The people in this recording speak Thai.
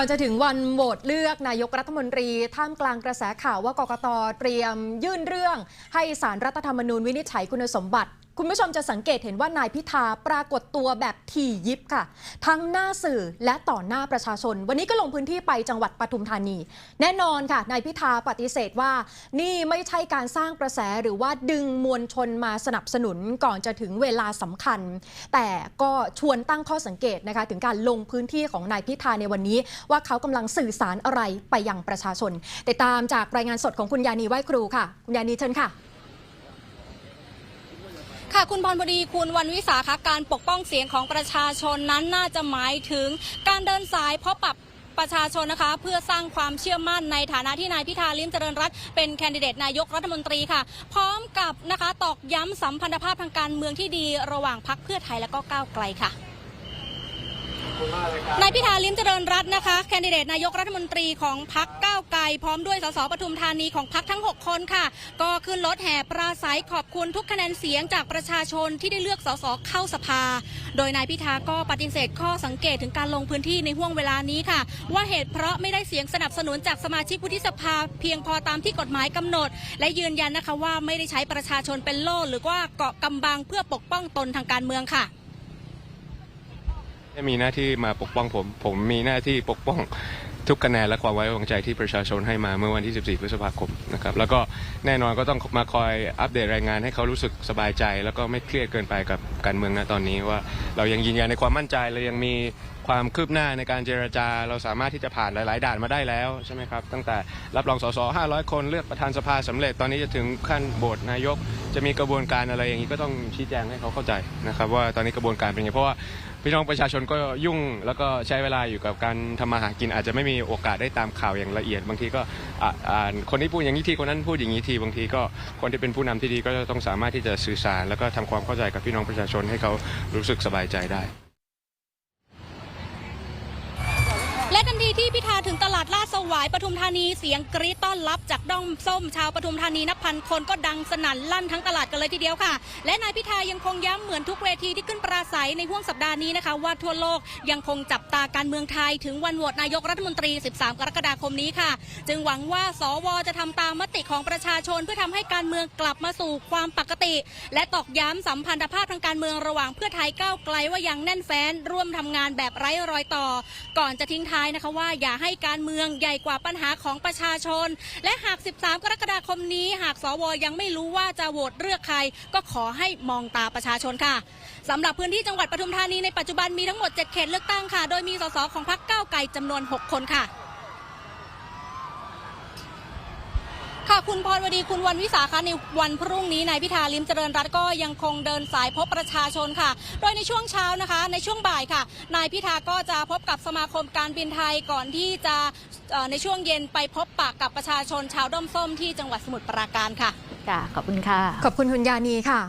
ก่อนจะถึงวันโหวตเลือกนายกรัฐมนตรี ท่ามกลางกระแสข่าวว่ากกตเตรียมยื่นเรื่อง ให้สารรัฐธรรมนูญวินิจฉัยคุณสมบัติ คุณผู้ชมจะสังเกตเห็นว่านายพิธาปรากฏตัวแบบถี่ยิบค่ะ ทั้งหน้าสื่อและต่อหน้าประชาชน วันนี้ก็ลงพื้นที่ไปจังหวัดปทุมธานี แน่นอนค่ะนายพิธาปฏิเสธว่า นี่ไม่ใช่การสร้างกระแสหรือว่าดึงมวลชนมาสนับสนุนก่อนจะถึงเวลาสำคัญ แต่ก็ชวนตั้งข้อสังเกตนะคะถึงการลงพื้นที่ของนายพิธาในวันนี้ ว่าเขากำลังสื่อสารอะไรไปยังประชาชนติดตามจากรายงานสดของคุณยานีไหวครูค่ะคุณยานีเชิญค่ะ คุณพรบดีคุณวันวิสาขการปกป้องเสียงของประชาชนนั้นน่าจะหมายถึงการเดินสายเพราะปรับประชาชนนะคะเพื่อสร้างความเชื่อมั่นในฐานะที่นายพิธาลิ้มเจริญรัตน์เป็นแคนดิเดตนายกรัฐมนตรีค่ะ พร้อมกับนะคะตอกย้ำสัมพันธภาพทางการเมืองที่ดีระหว่างพักเพื่อไทยและก็ก้าวไกลค่ะ นายพิธาลิมเจริญรัตน์นะคะ แคนดิเดตนายกรัฐมนตรีของพักก้าวไกล พร้อมด้วยสสปทุมธานีของพักทั้ง 6 คนค่ะ ก็ขึ้นรถแห่ปราศัยขอบคุณทุกคะแนนเสียงจากประชาชนที่ได้เลือกสสเข้าสภา โดยนายพิธาก็ปฏิเสธข้อสังเกตถึงการลงพื้นที่ในห่วงเวลานี้ค่ะ ว่าเหตุเพราะไม่ได้เสียงสนับสนุนจากสมาชิกวุฒิสภา เพียงพอตามที่กฎหมายกำหนด และยืนยันนะคะว่าไม่ได้ใช้ประชาชนเป็นโล่หรือว่าเกาะกำบังเพื่อปกป้องตนทางการเมืองค่ะ ม่มีหน้าที่มาปกป้องผม ผมมีหน้าที่ปกป้องทุกคะแนนและความไว้วางใจที่ประชาชนให้มาเมื่อวันที่ 14 พฤษภาคมนะครับแล้วก็แน่นอนก็ต้องมาคอยอัปเดตรายงานให้เขารู้สึกสบายใจ แล้วก็ไม่เครียดเกินไปกับการเมืองณตอนนี้ว่า เรายังยืนยันในความมั่นใจเรายังมี ความคืบหน้าในการเจรจา เราสามารถที่จะผ่านหลาย ๆ ด่านมาได้แล้วใช่ไหมครับตั้งแต่รับรองสส500 คนเลือกประธานสภาสำเร็จตอนนี้จะถึงขั้นโหวตนายก จะมีกระบวนการอะไรอย่างนี้ก็ต้องชี้แจงให้เขาเข้าใจนะครับว่าตอนนี้กระบวนการเป็นยังไงเพราะว่าพี่น้องประชาชนก็ยุ่งแล้วก็ใช้เวลาอยู่กับการทำมาหากินอาจจะไม่มีโอกาสได้ตามข่าวอย่างละเอียด บางทีก็อ่านคนที่พูดอย่างนี้ทีคนนั้นพูดอย่างนี้ทีบางทีก็คนที่เป็นผู้นำที่ดีก็จะต้องสามารถที่จะสื่อสาร แล้วก็ทำความเข้าใจกับพี่น้องประชาชนให้เขารู้สึกสบายใจได้ และทันทีที่พิธาถึงตลาดลาดสวายปทุมธานีเสียงกรี๊ดต้อนรับจากด้อมส้มชาวปทุมธานีนับพันคนก็ดังสนั่นลั่นทั้งตลาดกันเลยทีเดียวค่ะ และนายพิธายังคงย้ำเหมือนทุกเวทีที่ขึ้นปราศัยในห่วงสัปดาห์นี้นะคะ ว่าทั่วโลกยังคงจับตาการเมืองไทย ถึงวันโหวตนายกรัฐมนตรี 13 กรกฎาคมนี้ค่ะ จึงหวังว่าสวจะทำตามมติของประชาชนเพื่อทำให้การเมืองกลับมาสู่ความปกติ และตอกย้ำสัมพันธภาพทางการเมืองระหว่างเพื่อไทยก้าวไกลว่ายังแน่นแฟ้นร่วมทำงานแบบไร้รอยต่อ ก่อนจะทิ้งท้ายนะคะว่าอย่าให้การเมืองใหญ่กว่าปัญหาของประชาชน และหาก 13 กรกฎาคมนี้ หากสวยังไม่รู้ว่าจะโหวตเลือกใคร ก็ขอให้มองตาประชาชนค่ะสำหรับพื้นที่จังหวัดปทุมธานีในปัจจุบันมีทั้งหมด 7 เขตเลือกตั้งค่ะ โดยมีสสของพรรคก้าวไกลจำนวน 6 คนค่ะ ค่ะคุณพรวดีคุณวันวิสาคะในวันพรุ่งนี้นายพิธาลิมเจริญรัตน์ก็ยังคงเดินสายพบประชาชนค่ะ โดยในช่วงเช้านะคะ ในช่วงบ่ายค่ะ นายพิธาก็จะพบกับสมาคมการบินไทยก่อนที่จะเอ่อในช่วงเย็นไปพบปะกับประชาชนชาวด้อมส้มที่จังหวัดสมุทรปราการค่ะค่ะขอบคุณค่ะ ขอบคุณคุณยานีค่ะ